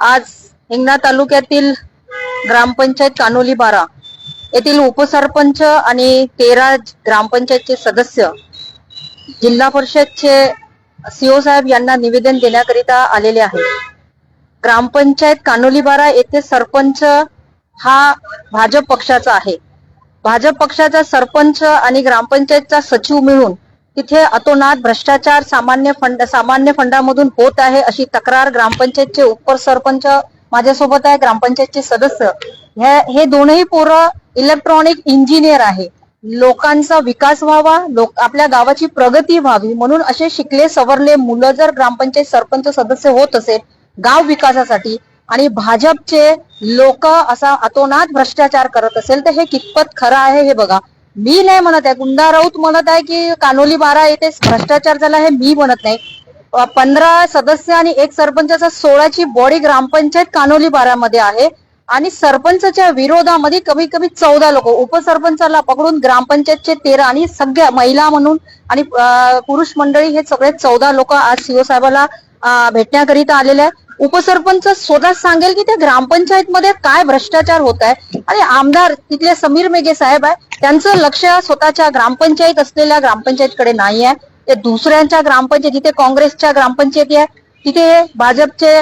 आज हिंगणा तालुक्यातील ग्रामपंचायत कानोली बारा येथील उपसरपंच आणि तेरा ग्रामपंचायतचे सदस्य जिल्हा परिषदचे सीओ साहेब यांना निवेदन देण्याकरिता आलेले आहे ग्रामपंचायत कानोली बारा येथे सरपंच हा भाजप पक्षाचा आहे. भाजप पक्षाचा सरपंच आणि ग्रामपंचायतचा सचिव मिळून तिथे अतोनात भ्रष्टाचार सामान्य फंड सामान्य फंडामधून होत आहे अशी तक्रार ग्रामपंचायतचे उपसरपंच माझ्यासोबत आहे ग्रामपंचायतचे सदस्य. हे हे दोनही पोरं इलेक्ट्रॉनिक इंजिनियर आहे. लोकांचा विकास व्हावा लोक आपल्या गावाची प्रगती व्हावी म्हणून असे शिकले सवरले मुलं जर ग्रामपंचायत सरपंच सदस्य होत असेल गाव विकासासाठी आणि भाजपचे लोक असा अतोनात भ्रष्टाचार करत असेल तर हे कितपत खरं आहे हे बघा. मी नाही म्हणत आहे. गुंडा राऊत म्हणत आहे की कानोली बारा येथे भ्रष्टाचार झाला हे मी म्हणत नाही. पंधरा सदस्य आणि एक सरपंचाचा सोळाची बॉडी ग्रामपंचायत कानोली बारामध्ये आहे. आणि सरपंचच्या विरोधामध्ये कमीत कमी चौदा लोक उपसरपंचाला पकडून ग्रामपंचायतचे तेरा आणि सगळ्या महिला म्हणून आणि पुरुष मंडळी हे सगळे चौदा लोक आज सीओ साहेबाला भेटण्याकरिता आलेले आहेत. उपसरपंच स्वतः सांगेल की त्या ग्रामपंचायत मध्ये काय भ्रष्टाचार होत आहे. आणि आमदार तिथले समीर मेघे साहेब आहे. त्यांचं लक्ष स्वतःच्या ग्रामपंचायत असलेल्या ग्रामपंचायतकडे नाही आहे. ते दुसऱ्यांच्या ग्रामपंचायत जिथे काँग्रेसच्या ग्रामपंचायती आहे तिथे भाजपचे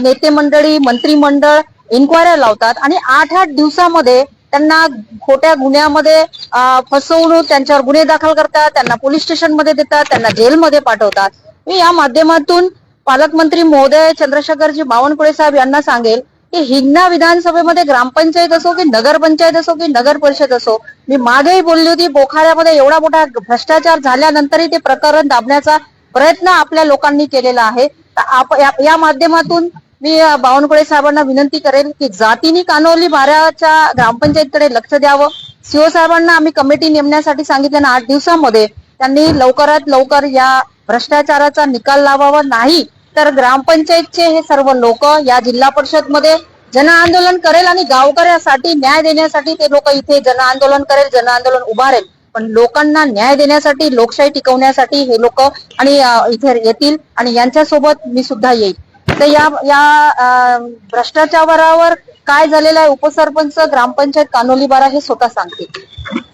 नेते मंडळी मंत्रिमंडळ इन्क्वायऱ्या लावतात आणि आठ आठ दिवसामध्ये त्यांना खोट्या गुन्ह्यामध्ये फसवणूक फसवून त्यांच्यावर गुन्हे दाखल करतात त्यांना पोलीस स्टेशनमध्ये देतात त्यांना जेलमध्ये पाठवतात. मी या माध्यमातून पालकमंत्री महोदय चंद्रशेखरजी बावनकुळे साहेब यांना सांगेल की हिंगणा विधानसभेमध्ये ग्रामपंचायत असो की नगरपंचायत असो की नगर परिषद असो मी मागेही बोलली होती बोखाऱ्यामध्ये एवढा मोठा भ्रष्टाचार झाल्यानंतरही ते प्रकरण दाबण्याचा प्रयत्न आपल्या लोकांनी केलेला आहे. तर आप- या- माध्यमातून मी बावनकुळे साहेबांना विनंती करेल की जातीनी कानोली बाऱ्याच्या ग्रामपंचायतकडे लक्ष द्यावं. सीओ साहेबांना आम्ही कमिटी नेमण्यासाठी सांगितलं आठ दिवसामध्ये त्यांनी लवकरात लवकर या भ्रष्टाचाराचा निकाल लावावा. नाही तर ग्रामपंचायतचे हे सर्व लोक या जिल्हा परिषदमध्ये जन आंदोलन करेल आणि गावकऱ्यासाठी न्याय देण्यासाठी ते लोक इथे जन आंदोलन करेल जन आंदोलन उभारेल. पण लोकांना न्याय देण्यासाठी लोकशाही टिकवण्यासाठी हे लोक आणि इथे येतील आणि यांच्यासोबत मी सुद्धा येईल. तर या या भ्रष्टाचारावर काय झालेलं आहे उपसरपंच ग्रामपंचायत कानोली बारा हे स्वतः सांगतील.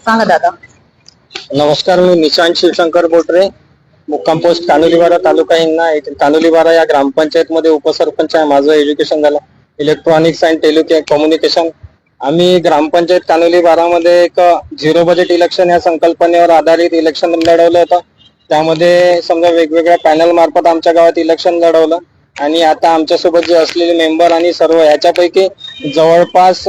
सांगा दादा. नमस्कार मी निशांत शिवशंकर बोटरे. मुक्काम पोस्ट कानोलीवाडा तालुका हिंगणा येथील कानोलीवाडा या ग्रामपंचायत मध्ये उपसरपंच आहे. माझं एज्युकेशन झालं. इलेक्ट्रॉनिक्स अँड टेलिके कम्युनिकेशन आम्ही ग्रामपंचायत कानोली बारामध्ये एक झिरो बजेट इलेक्शन या संकल्पनेवर आधारित इलेक्शन लढवलं होतं. त्यामध्ये समजा वेगवेगळ्या पॅनल मार्फत आमच्या गावात इलेक्शन लढवलं. आणि आता आमच्यासोबत जे असलेले मेंबर आणि सर्व याच्यापैकी जवळपास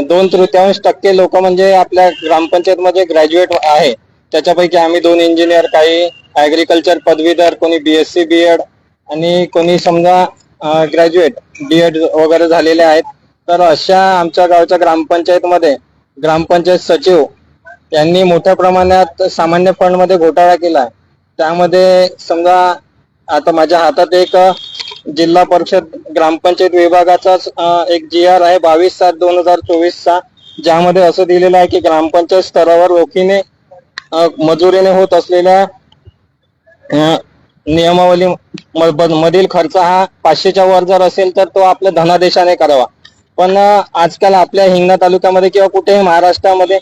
दोन तृतीयांश टक्के लोक म्हणजे आपल्या ग्रामपंचायतमध्ये ग्रॅज्युएट आहे. त्याच्यापैकी आम्ही दोन इंजिनियर काही ऍग्रिकल्चर पदवीधर कोणी बीएससी बी एड आणि कोणी समजा ग्रॅज्युएट बी एड वगैरे झालेले आहेत. तर अशा आमच्या गावच्या ग्रामपंचायतमध्ये ग्रामपंचायत सचिव यांनी मोठ्या प्रमाणात सामान्य फंडमध्ये घोटाळा केला त्यामध्ये समजा आता माझ्या हातात एक जिल्हा परिषद ग्रामपंचायत विभागाचाच एक जी आर आहे बावीस सात दोन हजार चोवीसचा ज्यामध्ये असं दिलेलं आहे की ग्रामपंचायत स्तरावर रोखीने मजुरीने होत असलेल्या नियमावली मधील खर्च हा पाचशेच्या वर जर असेल तर तो आपल्या धनादेशाने करावा. पण आजकाल आपल्या हिंगणा तालुक्यामध्ये किंवा कुठेही महाराष्ट्रामध्ये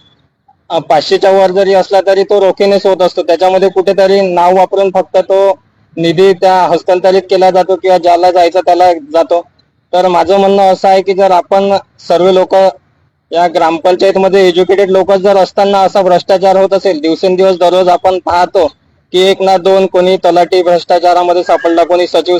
पाचशेच्या वर जरी असला तरी तो रोखीनेच होत असतो. त्याच्यामध्ये कुठेतरी नाव वापरून फक्त तो निधी त्या हस्तांतरित केला जातो किंवा ज्याला जायचं त्याला जातो. तर माझं म्हणणं असं आहे की जर आपण सर्व लोक या ग्रामपंचायत मध्ये एज्युकेटेड लोक जर असताना असा भ्रष्टाचार होत असेल दिवसेंदिवस दररोज आपण पाहतो की एक ना दोन कोणी तलाठी भ्रष्टाचारामध्ये सापडला कोणी सचिव